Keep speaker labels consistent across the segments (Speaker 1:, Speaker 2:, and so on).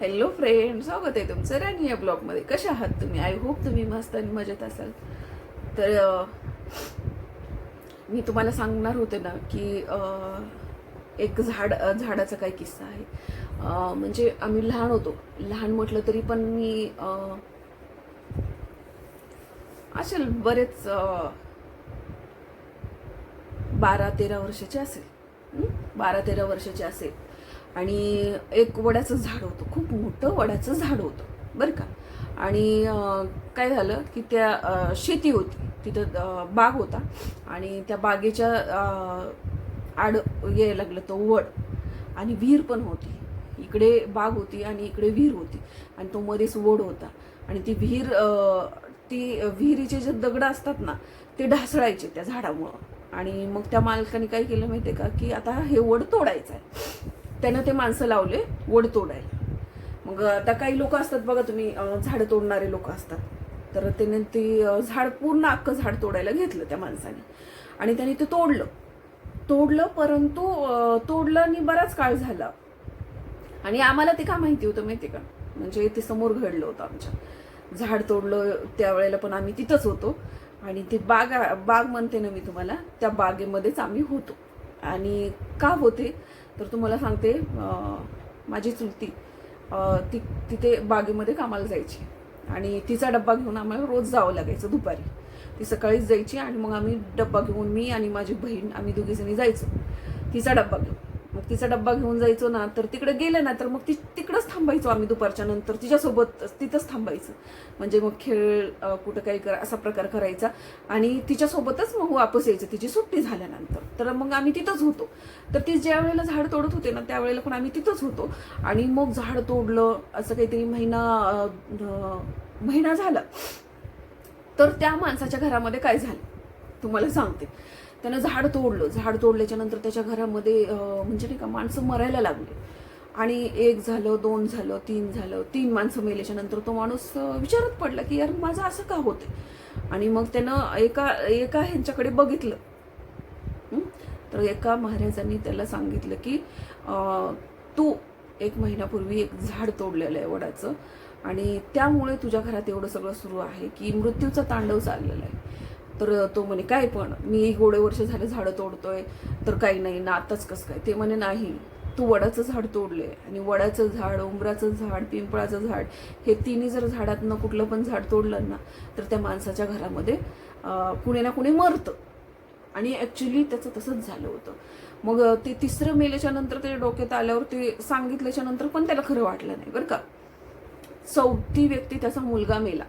Speaker 1: Hello friend स्वागत आहे तुमचं राणी या ब्लॉगमध्ये. कशा आहात तुम्ही? आय होप तुम्ही मस्त आणि मजेत असाल. तर मी तुम्हाला सांगणार होते ना की एक झाड झाडाचा काय किस्सा आहे. म्हणजे आम्ही लहान होतो. लहान म्हटलं तरी पण मी असेल बरेच बारा तेरा वर्षाचे असेल. बारा तेरा वर्षाचे असेल. आणि एक वडाचं झाड होतं खूप मोठं वडाचं झाड होतं बरं का? आणि काय झालं की त्या शेती होती तिथं बाग होता आणि त्या बागेच्या आड यायला लागलं तो वड आणि विहीर पण होती. इकडे बाग होती आणि इकडे विहीर होती आणि तो मध्येच वड होता. आणि ती विहीर ती विहिरीचे जे दगड असतात ना ते ढासळायचे त्या झाडामुळं. आणि मग त्या मालकाने काय केलं माहिती आहे का की आता हे वड तोडायचं आहे त्यानं ते माणसं लावले वड तोडायला. मग आता काही लोक असतात बघा तुम्ही झाडं तोडणारे लोक असतात. तर त्याने ते झाड पूर्ण अख्खं झाड तोडायला घेतलं त्या माणसाने. आणि त्याने ते तोडलं. तोडलं परंतु तोडलं आणि बराच काळ झाला. आणि आम्हाला ते का माहिती होतं माहिती का? म्हणजे ते समोर घडलं होतं आमच्या. झाड तोडलं त्यावेळेला पण आम्ही तिथंच होतो. आणि ते बाग बाग म्हणते ना मी तुम्हाला त्या बागेमध्येच आम्ही होतो. आणि का होते? तर तुम्हाला सांगते माझी चुलती ती तिथे बागेमध्ये कामाला जायची. आणि तिचा डब्बा घेऊन आम्हाला रोज जावं लागायचं दुपारी. ती सकाळीच जायची आणि मग आम्ही डब्बा घेऊन मी आणि माझी बहीण आम्ही दोघीजणी जायचो. तिचा डब्बा घेऊन. मग तिचा डब्बा घेऊन जायचो ना तर तिकडे गेलं ना तर मग ती तिकडंच थांबायचो आम्ही दुपारच्या नंतर. तिच्यासोबत तिथंच थांबायचं. म्हणजे मग खेळ कुठं काही करा असा प्रकार करायचा. आणि तिच्यासोबतच मग हो, वापस यायचं. तिची सुट्टी झाल्यानंतर. तर मग आम्ही तिथंच होतो. तर ती ज्या वेळेला झाड तोडत होते ना त्यावेळेला पण आम्ही तिथंच होतो. आणि मग झाड तोडलं असं काहीतरी महिना महिना झाला. तर त्या माणसाच्या घरामध्ये काय झालं? तुम्हाला सांगते. त्यानं झाड तोडलं. झाड तोडल्याच्या नंतर त्याच्या घरामध्ये म्हणजे नाही का माणसं मरायला लागली. आणि एक झालं दोन झालं तीन झालं तीन माणसं मेल्याच्या नंतर तो माणूस विचारत पडला की यार माझं असं का होतं आणि मग त्यानं एका एका ह्यांच्याकडे बघितलं. तर एका महाराजांनी त्याला सांगितलं की तू एक महिन्यापूर्वी एक झाड तोडलेलं आहे वडाचं आणि त्यामुळे तुझ्या घरात एवढं सगळं सुरू आहे की मृत्यूचा तांडव चाललेला आहे. तर तो म्हणे काय पण मी गोडे वर्ष झाले झाडं तोडतोय तर काही नाही ना आताच कसं काय? ते म्हणे नाही तू वडाचं झाड तोडले आणि वडाचं झाड उंबराचं झाड पिंपळाचं झाड हे तिन्ही जर झाडातनं कुठलं पण झाड तोडलं ना तर त्या माणसाच्या घरामध्ये कुणी ना कुणी मरतं. आणि ॲक्च्युली त्याचं तसंच झालं होतं. मग ते तिसरं मेल्याच्या नंतर ते डोक्यात आल्यावर ते सांगितल्याच्या नंतर पण त्याला खरं वाटलं नाही बरं का. चौथी व्यक्ती त्याचा मुलगा मेला.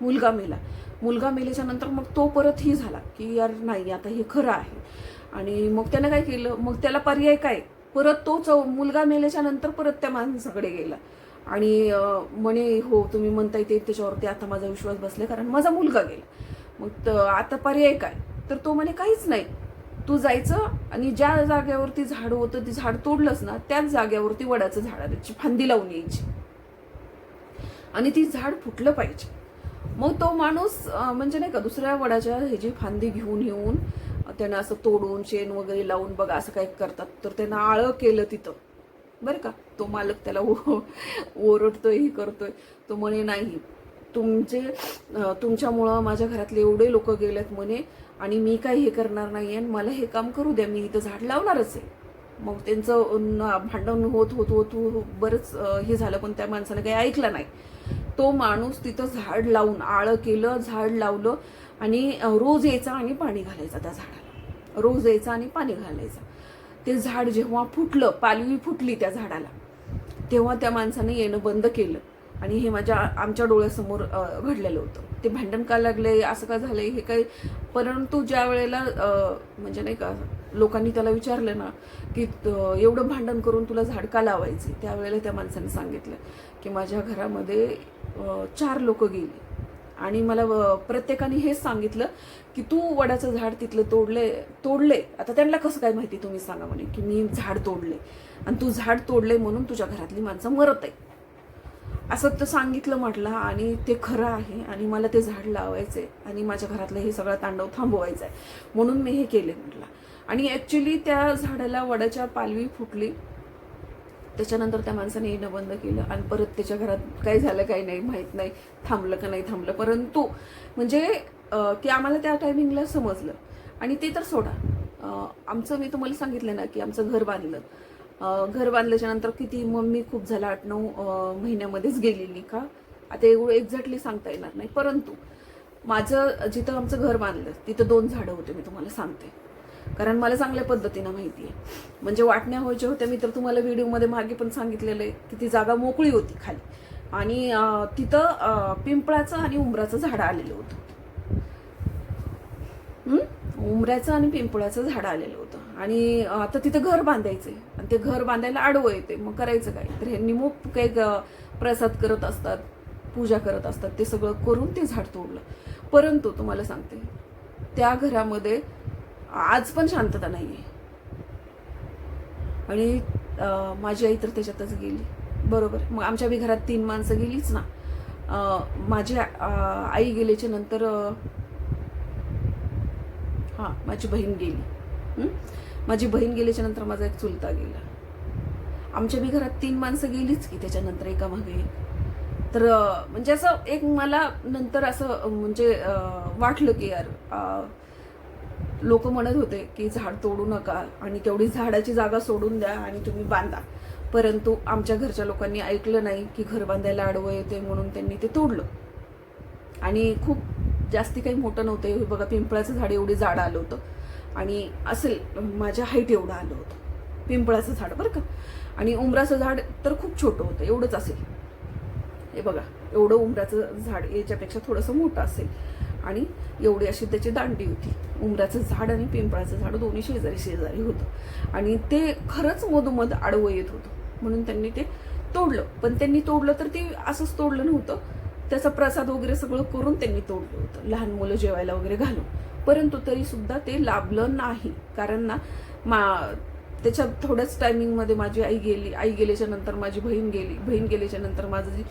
Speaker 1: मुलगा मेला. मुलगा मेल्याच्या नंतर मग तो परत ही झाला की यार नाही आता हे खरं आहे. आणि मग त्यानं काय केलं? मग त्याला पर्याय काय? परत तो चौ मुलगा मेल्याच्या नंतर परत त्या माणसाकडे गेला. आणि म्हणे हो तुम्ही म्हणताय ते त्याच्यावरती आता माझा विश्वास बसला कारण माझा मुलगा गेला. मग आता पर्याय काय? तर तो म्हणे काहीच नाही. तू जायचं आणि ज्या जागेवरती झाड होतं ते झाड तोडलंच ना त्याच जागेवरती वडाचं झाड त्याची फांदी लावून यायची. आणि ती झाड फुटलं पाहिजे. मग तो माणूस म्हणजे नाही का दुसऱ्या वडाच्या ह्याची फांदी घेऊन येऊन त्यांना असं तोडून शेण वगैरे लावून बघा असं काय करतात. तर त्यांना आळं केलं तिथं. बरं का? तो मालक त्याला ओ- ओरडतोय हे करतोय. तो म्हणे नाही तुमचे तुमच्यामुळं माझ्या घरातले एवढे लोक गेलेत म्हणे आणि मी काही हे करणार नाही आणि मला हे काम करू द्या मी इथं झाड लावणारच आहे. मग त्यांचं भांडण होत होत होत बरंच हे झालं पण त्या माणसानं काही ऐकलं नाही. तो माणूस तिथं झाड लावून आळं केलं झाड लावलं आणि रोज यायचा आणि पाणी घालायचा त्या झाडाला. रोज यायचा आणि पाणी घालायचं. ते झाड जेव्हा फुटलं पालवी फुटली त्या झाडाला तेव्हा त्या माणसाने येणं बंद केलं आणि हे माझ्या आमच्या डोळ्यासमोर घडलेलं होतं. ते भांडण का लागले असं का झालंय हे काही परंतु ज्या वेळेला म्हणजे नाही का लोकांनी त्याला विचारलं ना की एवढं भांडण करून तुला झाड का लावायचे? त्यावेळेला त्या माणसाने सांगितलं की माझ्या घरामध्ये चार लोक गेली. आणि मला प्रत्येकाने हेच सांगितलं की तू वडाचं झाड तिथलं तोडले तोडले. आता त्यांना कसं काय माहिती तुम्ही सांगा म्हणे की मी झाड तोडले. आणि तू झाड तोडले म्हणून तुझ्या घरातली माणसं मरत आहे असं तर सांगितलं म्हटलं आणि ते खरं आहे आणि मला ते झाड लावायचं आहे आणि माझ्या घरातलं हे सगळं तांडव थांबवायचं आहे म्हणून मी हे केले म्हटलं. आणि ॲक्च्युली त्या झाडाला वडाच्या पालवी फुटली. त्याच्यानंतर त्या माणसाने येणं बंद केलं आणि परत त्याच्या घरात काय झालं काही नाही माहीत नाही थांबलं का नाही थांबलं. परंतु म्हणजे ते आम्हाला त्या टायमिंगला समजलं. आणि ते तर सोडा. आमचं मी तुम्हाला सांगितलं ना की आमचं घर बांधलं. घर बांधल्याच्या नंतर किती मम्मी खूप झाला आठ नऊ महिन्यामध्येच गेलेली का? आता एवढं एक्झॅक्टली सांगता येणार नाही. परंतु माझं जिथं आमचं घर बांधलं तिथं दोन झाडं होते मी तुम्हाला सांगते. कारण मला चांगल्या पद्धतीनं माहिती आहे म्हणजे वाटण्या व्हायच्या होत्या मी तर तुम्हाला व्हिडिओमध्ये मागे पण सांगितलेलं आहे की ती जागा मोकळी होती खाली. आणि तिथं पिंपळाचं आणि उंबराचं झाड आलेलं होतं. उमऱ्याचं उंबऱ्याचं आणि पिंपळाचं झाड आलेलं होतं. आणि आता तिथं घर बांधायचंय. आणि ते घर बांधायला आडवं येते मग करायचं काय? तर ह्यांनी मग काही प्रसाद करत असतात पूजा करत असतात. ते सगळं करून ते झाड तोडलं. परंतु तुम्हाला सांगते त्या घरामध्ये आज पण शांतता नाही आहे आणि माझी आई तर त्याच्यातच गेली. बरोबर. मग आमच्या बी घरात तीन माणसं गेलीच ना. माझी आई गेल्याच्यानंतर हां माझी बहीण गेली. माझी बहीण गेल्याच्यानंतर माझा एक चुलता गेला. आमच्या बी घरात तीन माणसं गेलीच की त्याच्यानंतर एका. मागे तर म्हणजे असं एक मला नंतर असं म्हणजे वाटलं की यार लोक म्हणत होते की झाड तोडू नका आणि तेवढी झाडाची जागा सोडून द्या आणि तुम्ही बांधा. परंतु आमच्या घरच्या लोकांनी ऐकलं नाही की घर बांधायला आडवं येते म्हणून त्यांनी ते तोडलं. आणि खूप जास्ती काही मोठं नव्हतं. हे बघा पिंपळाचं झाड एवढी झाड आलं होतं. आणि असेल माझ्या हाईट एवढं आलं होतं. पिंपळाचं झाड बरं का. आणि उमराचं झाड तर खूप छोटं होतं एवढंच असेल. हे बघा एवढं उमराचं झाड याच्यापेक्षा थोडंसं मोठं असेल. आणि एवढी अशी त्याची दांडी होती. उमराचं झाड आणि पिंपळाचं झाड दोन्ही शेजारी शेजारी होतं. आणि ते खरंच मधोमध आडवं येत होतं. म्हणून त्यांनी ते तोडलं. पण त्यांनी तोडलं तर ते असंच तोडलं नव्हतं. त्याचा प्रसाद वगैरे सगळं करून त्यांनी तोडलं होतं. लहान मुलं जेवायला वगैरे घालून. परंतु तरी सुद्धा ते लाभलं नाही. कारण ना मा त्याच्या थोड्याच टायमिंगमध्ये माझी आई गेली. आई गेल्याच्यानंतर माझी बहीण गेली. बहीण गेल्याच्यानंतर माझं जी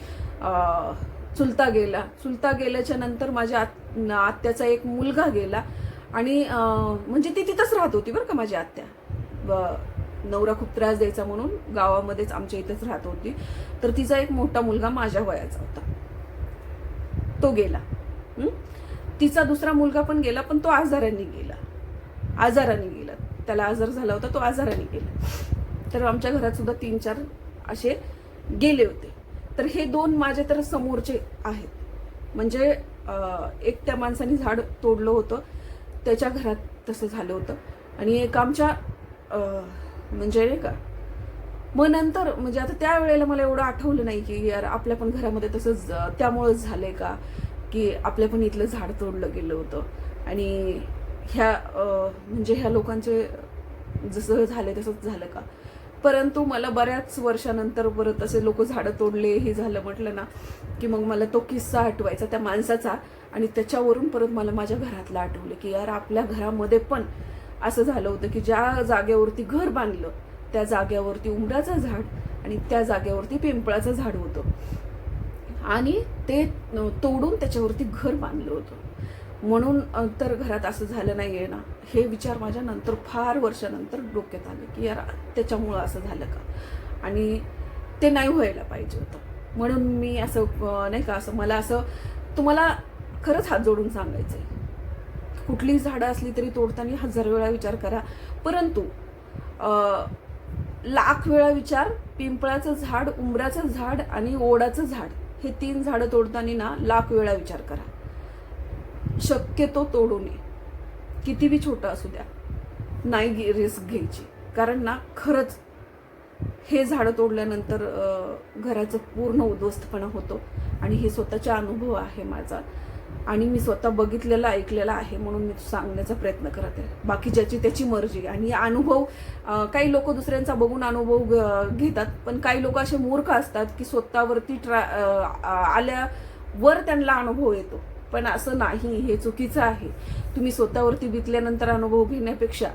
Speaker 1: चुलता गेला. चुलता गेल्याच्यानंतर माझ्या आत- आत्याचा एक मुलगा गेला. आणि म्हणजे ती तिथंच राहत होती बरं का माझी आत्या. नवरा खूप त्रास द्यायचा म्हणून गावामध्येच आमच्या इथंच राहत होती. तर तिचा एक मोठा मुलगा माझ्या वयाचा होता. तो गेला. तिचा दुसरा मुलगा पण गेला पण तो आजाराने गेला. आजाराने गेला. त्याला आजार झाला होता तो आजाराने गेला. तर आमच्या घरात सुद्धा तीन चार असे गेले होते. तर हे दोन माझे तर समोरचे आहेत. म्हणजे एक त्या माणसाने झाड तोडलं होतं. त्याच्या घरात तसं झालं होतं. आणि एक आमच्या म्हणजे नाही का मग नंतर म्हणजे आता त्या वेळेला मला एवढं आठवलं नाही की यार आपल्या पण घरामध्ये तसंच त्यामुळंच त्यामुळंच झालंय का? की आपल्या पण इथलं झाड तोडलं गेलं होतं. आणि ह्या म्हणजे ह्या लोकांचे जसं झालं तसंच झालं का? परंतु मला बऱ्याच वर्षानंतर परत असे लोक झाडं तोडले हे झालं म्हटलं ना की मग मला तो किस्सा आठवायचा त्या माणसाचा आणि त्याच्यावरून परत मला माझ्या घरातलं आठवलं की यार आपल्या घरामध्ये पण असं झालं होतं की ज्या जागेवरती घर बांधलं त्या जागेवरती उमराचं झाड आणि त्या जागेवरती पिंपळाचं झाड होतं. आणि ते तोडून त्याच्यावरती घर बांधलं होतं. म्हणून तर घरात असं झालं नाही आहे ना. हे विचार माझ्या नंतर फार वर्षानंतर डोक्यात आले की यार त्याच्यामुळं असं झालं का? आणि ते नाही व्हायला पाहिजे होतं. म्हणून मी असं नाही का असं मला असं तुम्हाला खरंच हात जोडून सांगायचं आहे कुठलीही झाडं असली तरी तोडताना हजार वेळा विचार करा. परंतु लाख वेळा विचार पिंपळाचं झाड उंबराचं झाड आणि ओढाचं झाड हे तीन झाडं तोडताना ना लाख वेळा विचार करा. शक्यतो तोडू नये. किती बी छोटं असू द्या नाही रिस्क घ्यायची. कारण ना खरंच हे झाडं तोडल्यानंतर घराचं पूर्ण उद्ध्वस्तपणा होतो आणि हे स्वतःचा अनुभव आहे माझा आणि मी स्वतः बघितलेला ऐकलेला आहे म्हणून मी सांगण्याचा प्रयत्न करत आहे. बाकी ज्याची त्याची मर्जी. आणि अनुभव काही लोक दुसऱ्यांचा बघून अनुभव घेतात पण काही लोक असे मूर्ख असतात की स्वतःवरती ट्रा आल्यावर त्यांना अनुभव येतो. पण असं नाही हे चुकीचं आहे. तुम्ही स्वतःवरती बितल्यानंतर अनुभव घेण्यापेक्षा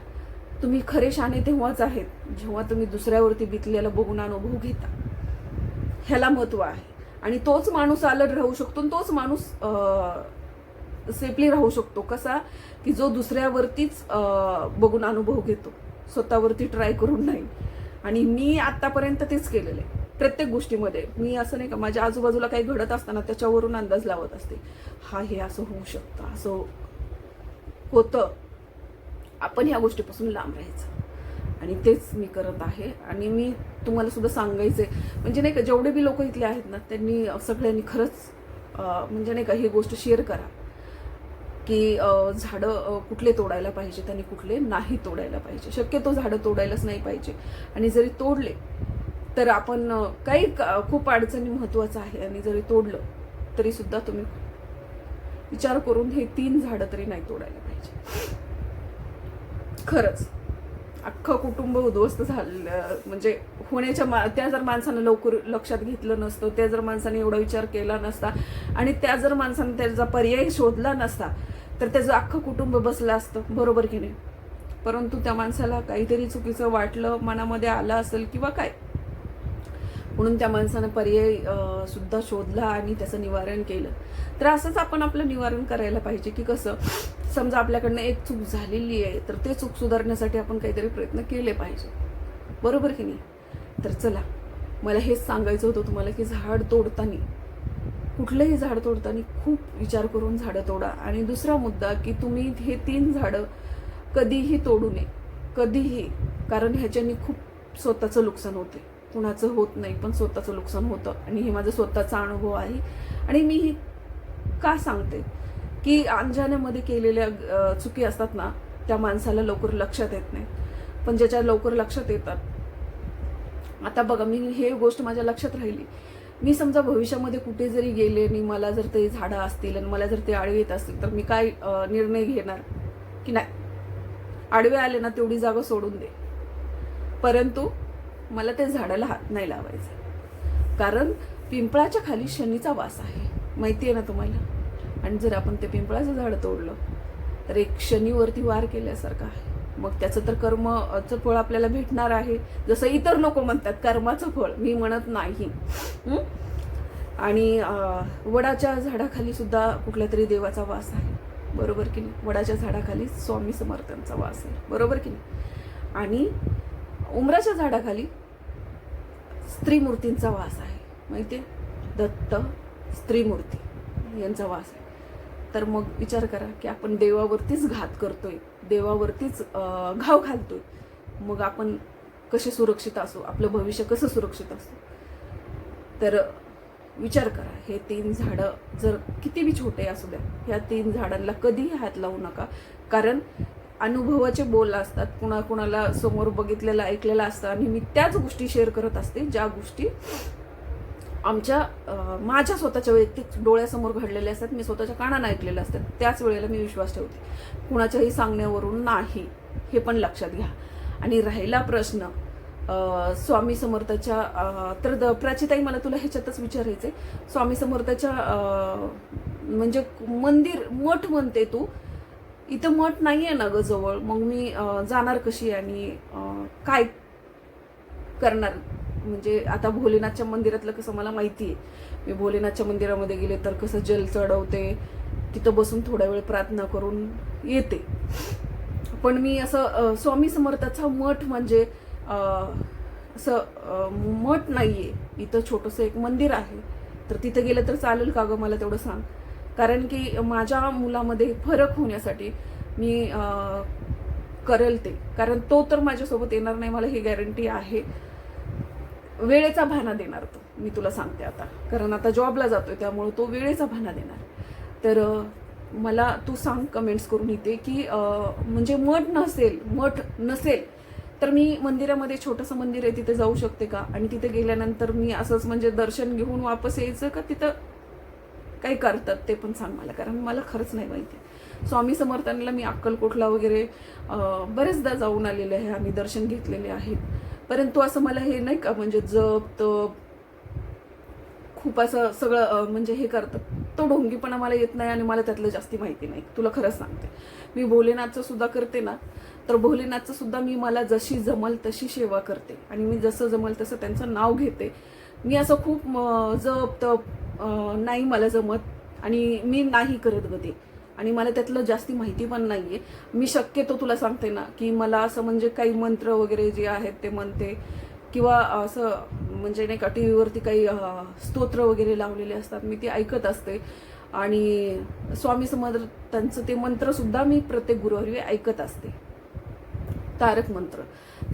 Speaker 1: तुम्ही खरे शाणे तेव्हाच आहेत जेव्हा तुम्ही दुसऱ्यावरती बितलेला बघून अनुभव घेता. ह्याला महत्त्व आहे. आणि तोच माणूस अलर्ट राहू शकतो आणि तोच माणूस सेफली राहू शकतो. कसा? की जो दुसऱ्यावरतीच बघून अनुभव घेतो. स्वतःवरती ट्राय करून नाही. आणि मी आत्तापर्यंत तेच केलेलं आहे. प्रत्येक गोष्टीमध्ये. मी असं नाही का माझ्या आजूबाजूला काही घडत असताना त्याच्यावरून अंदाज लावत असते. हा हे असं होऊ शकतं असं होतं. आपण ह्या गोष्टीपासून लांब राहायचं. आणि तेच मी करत आहे. आणि मी तुम्हाला सुद्धा सांगायचे म्हणजे नाही का जेवढे बी लोक इथले आहेत ना त्यांनी सगळ्यांनी खरंच म्हणजे नाही का ही गोष्ट शेअर करा. की झाडं कुठले तोडायला पाहिजे आणि कुठले नाही तोडायला पाहिजे. शक्यतो झाडं तोडायलाच नाही पाहिजे. आणि जरी तोडले तर आपण काही खूप अडचणी महत्त्वाचं आहे आणि जरी तोडलं तरी सुद्धा तुम्ही विचार करून हे तीन झाडं तरी नाही तोडायला पाहिजे. खरंच. अख्खं कुटुंब उद्ध्वस्त झालं म्हणजे होण्याच्या मा त्या जर माणसानं लवकर लक्षात घेतलं नसतं त्या जर माणसाने एवढा विचार केला नसता आणि त्या जर माणसाने त्याचा पर्याय शोधला नसता तर त्याचं अख्खं कुटुंब बसलं असतं बरोबर की नाही? परंतु त्या माणसाला काहीतरी चुकीचं वाटलं मनामध्ये आलं असेल किंवा काय म्हणून त्या माणसानं पर्याय सुद्धा शोधला आणि त्याचं निवारण केलं. तर असंच आपण आपलं निवारण करायला पाहिजे की कसं समजा आपल्याकडनं एक चूक झालेली आहे तर ते चूक सुधारण्यासाठी आपण काहीतरी प्रयत्न केले पाहिजे. बरोबर की नाही? तर चला मला हेच सांगायचं होतं तुम्हाला की झाड तोडताना कुठलंही झाड तोडताना खूप विचार करून झाडं तोडा. आणि दुसरा मुद्दा की तुम्ही हे तीन झाडं कधीही तोडू नये. कधीही कारण ह्याच्यानी खूप स्वतःचं नुकसान होते. कुणाचं होत नाही पण स्वतःचं नुकसान होतं. आणि हे माझा स्वतःचा अनुभव आहे. आणि मी ही का सांगते? की अंजाण्यामध्ये केलेल्या चुकी असतात ना त्या माणसाला लवकर लक्षात येत नाही. पण ज्याच्या लवकर लक्षात येतात आता बघा मी हे गोष्ट माझ्या लक्षात राहिली. मी समजा भविष्यामध्ये कुठे जरी गेले आणि मला जर ते झाडं असतील आणि मला जर ते आडवे येत असतील तर मी काय निर्णय घेणार? की नाही? आडवे आले ना तेवढी जागा सोडून दे. परंतु मला त्या झाडाला हात नाही लावायचा. कारण पिंपळाच्या खाली शनीचा वास आहे. माहिती आहे ना तुम्हाला? आणि जर आपण ते पिंपळाचं झाड तोडलं तर एक शनीवरती वार केल्यासारखं आहे. मग त्याचं तर कर्मचं फळ आपल्याला भेटणार आहे. जसं इतर लोक म्हणतात कर्माचं फळ. मी म्हणत नाही. आणि वडाच्या झाडाखाली सुद्धा कुठल्या तरी देवाचा वास आहे. बरोबर की नाही? वडाच्या झाडाखाली स्वामी समर्थांचा वास आहे. बरोबर की नाही? आणि उमराच्या झाडाखाली स्त्री मूर्तींचा वास आहे. माहिती दत्त स्त्री मूर्ती यांचा वास आहे. तर मग विचार करा की आपण देवावरतीच घात करतोय देवावरतीच घाव घालतोय. मग आपण कसे सुरक्षित असू? आपलं भविष्य कसं सुरक्षित असू? तर विचार करा हे तीन झाडं जर किती बी छोटे असू द्या ह्या तीन झाडांना कधीही हात लावू नका. कारण अनुभवाचे बोल असतात कुणा कुणाला समोर बघितलेलं ऐकलेलं असतं आणि मी त्याच गोष्टी शेअर करत असते ज्या गोष्टी आमच्या माझ्या स्वतःच्या वैयक्तिक डोळ्यासमोर घडलेल्या असतात मी स्वतःच्या कानानं ऐकलेल्या असतात त्याच वेळेला मी विश्वास ठेवते. कुणाच्याही सांगण्यावरून नाही हे पण लक्षात घ्या. आणि राहिला प्रश्न स्वामी समर्थाच्या तर द- प्राचीताई मला तुला ह्याच्यातच विचारायचंय. स्वामी समर्थाच्या म्हणजे मंदिर मठ म्हणते तू इथं मठ नाही आहे ना ग जवळ. मग मी जाणार कशी आणि काय करणार? म्हणजे आता भोलेनाथच्या मंदिरातलं कसं मला माहिती आहे मी भोलेनाथच्या मंदिरामध्ये गेले तर कसं जल चढवते तिथं बसून थोडा वेळ प्रार्थना करून येते. पण मी असं स्वामी समर्थाचा मठ म्हणजे असं मठ नाही आहे इथं छोटंसं एक मंदिर आहे. तर तिथं गेलं तर चालेल का गं? मला तेवढं सांग. कारण की माझ्या मुलामध्ये फरक होण्यासाठी मी करेल ते. कारण तो तर माझ्यासोबत येणार नाही मला ही गॅरंटी आहे. वेळेचा भाना देणार तो मी तुला सांगते आता. कारण आता जॉबला जातोय त्यामुळे तो वेळेचा भाना देणार. तर मला तू सांग कमेंट्स करून इथे की म्हणजे मठ नसेल मठ नसेल तर मी मंदिरामध्ये छोटंसं मंदिर आहे तिथे जाऊ शकते का? आणि तिथे गेल्यानंतर मी असंच म्हणजे दर्शन घेऊन वापस यायचं का? तिथं काही करतात ते पण सांग मला कारण मला खरंच नाही माहिती. स्वामी समर्थांना मी अक्कलकोटला वगैरे बरेचदा जाऊन आलेले आहे आम्ही दर्शन घेतलेले आहेत. परंतु असं मला हे नाही का म्हणजे जप तप खूप असं सगळं म्हणजे हे करतात. तो ढोंगीपणा मला येत नाही आणि मला त्यातलं जास्ती माहिती नाही. तुला खरंच सांगते. मी भोलेनाथचं सुद्धा करते ना तर भोलेनाथचं सुद्धा मी मला जशी जमल तशी सेवा करते. आणि मी जसं जमल तसं त्यांचं नाव घेते. मी असं खूप जप तप नाही मला जमत आणि मी नाही करत ग ते. आणि मला त्यातलं जास्ती माहिती पण नाही आहे मी शक्यतो तुला सांगते ना की मला असं म्हणजे काही मंत्र वगैरे जे आहेत ते म्हणते. किंवा असं म्हणजे नाही का टी व्हीवरती काही स्तोत्र वगैरे लावलेले असतात मी ते ऐकत असते. आणि स्वामी समर्थांचं ते मंत्रसुद्धा मी प्रत्येक गुरुवारी ऐकत असते. तारक मंत्र.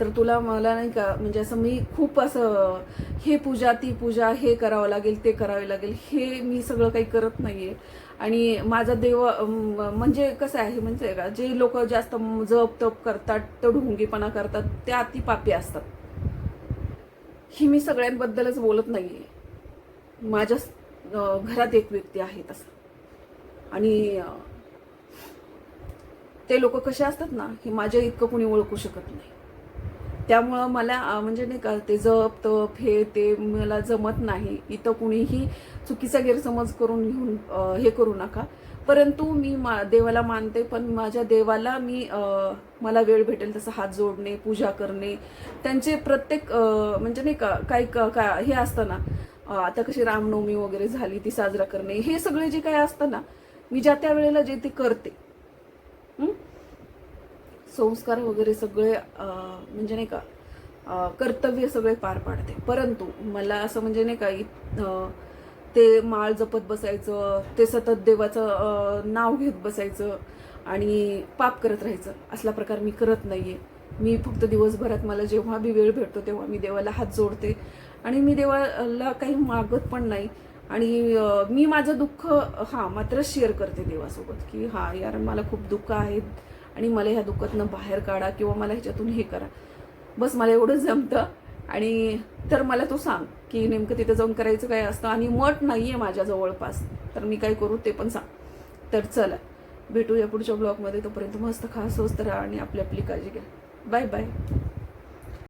Speaker 1: तर तुला मला नाही का म्हणजे असं मी खूप असं हे पूजा ती पूजा हे करावं लागेल ते करावे लागेल हे मी सगळं काही करत नाहीये. आणि माझा देव म्हणजे कसं आहे म्हणजे का जे लोक जास्त जप तप करतात तर ढोंगीपणा करतात ते अति पापी असतात. ही मी सगळ्यांबद्दलच बोलत नाहीये. माझ्या घरात एक व्यक्ती आहे तसं. आणि ते लोक कसे असतात ना हे माझ्या इतकं कुणी ओळखू शकत नाही. त्यामुळं मला म्हणजे नाही का ते जप तप हे ते मला जमत नाही. इथं कुणीही चुकीचा गैरसमज करून घेऊन हे करू नका. परंतु मी मा देवाला मानते पण माझ्या देवाला मी मला वेळ भेटेल तसं हात जोडणे पूजा करणे. त्यांचे प्रत्येक म्हणजे नाही का काही का का- हे असतं ना आता कशी रामनवमी वगैरे झाली ती साजरा करणे हे सगळे जे काय असतं ना मी ज्या त्या वेळेला जे ते करते. संस्कार वगैरे सगळे म्हणजे नाही का कर्तव्य सगळे पार पाडते. परंतु मला असं म्हणजे नाही का इत- ते माळ जपत बसायचं ते सतत देवाचं नाव घेत बसायचं आणि पाप करत राहायचं असला प्रकार मी करत नाही आहे मी फक्त दिवसभरात मला जेव्हा बी वेळ भेटतो तेव्हा मी देवाला हात जोडते. आणि मी देवाला काही मागत पण नाही. आणि मी माझं दुःख हां मात्र शेअर करते देवासोबत की हां यार मला खूप दुःख आहेत आणि मला ह्या दुःखातनं बाहेर काढा किंवा मला ह्याच्यातून हे करा. बस मला एवढं जमतं. आणि तर मला तो सांग की नेमकं तिथे जाऊन करायचं काय असतं आणि मठ नाही आहे माझ्या जवळपास. तर मी काय करू ते पण सांग. तर चला भेटूया पुढच्या ब्लॉगमध्ये. तोपर्यंत मस्त खा स्वस्त राहा आणि आपली आपली काळजी घ्या. Bye bye.